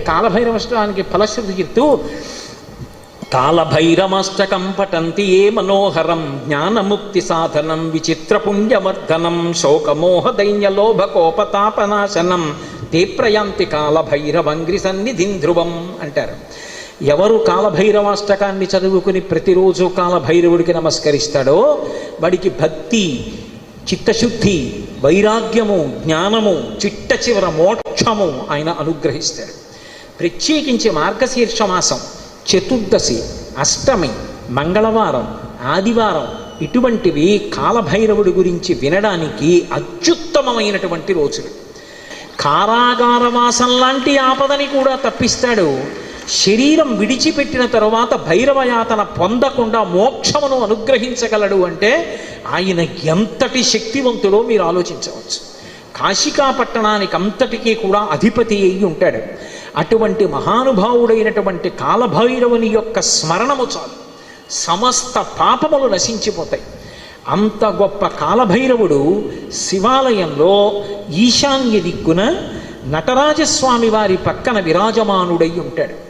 కాలభైరవష్టానికి ఫలశ్రుతి చెప్తూ కాలభైరమష్టకం పటంతి ఏ మనోహరం జ్ఞానముక్తి సాధనం విచిత్ర పుణ్యవర్ధనం శోకమోహ కోపతాపనాశనం ప్రయాంతి కాలభైరవంగ్రి సన్నిధిం ధ్రువం అంటారు. ఎవరు కాలభైరవాష్టకాన్ని చదువుకుని ప్రతిరోజు కాలభైరవుడికి నమస్కరిస్తాడో వాడికి భక్తి చిత్తశుద్ధి వైరాగ్యము జ్ఞానము చిట్ట చివర మోక్షము ఆయన అనుగ్రహిస్తాడు. ప్రత్యేకించి మార్గశీర్ష మాసం చతుర్దశి అష్టమి మంగళవారం ఆదివారం ఇటువంటివి కాలభైరవుడి గురించి వినడానికి అత్యుత్తమమైనటువంటి రోజులు. కారాగారవాసం లాంటి ఆపదని కూడా తప్పిస్తాడు. శరీరం విడిచిపెట్టిన తరువాత భైరవయాతన పొందకుండా మోక్షమును అనుగ్రహించగలడు అంటే ఆయన ఎంతటి శక్తివంతుడో మీరు ఆలోచించవచ్చు. కాశికా పట్టణానికి అంతటికీ కూడా అధిపతి అయి ఉంటాడు. అటువంటి మహానుభావుడైనటువంటి కాలభైరవుని యొక్క స్మరణము చాలు. సమస్త పాపములు నశించిపోతాయి. అంత గొప్ప కాలభైరవుడు శివాలయంలో ఈశాన్య దిక్కున నటరాజస్వామి వారి పక్కన విరాజమానుడై ఉంటాడు.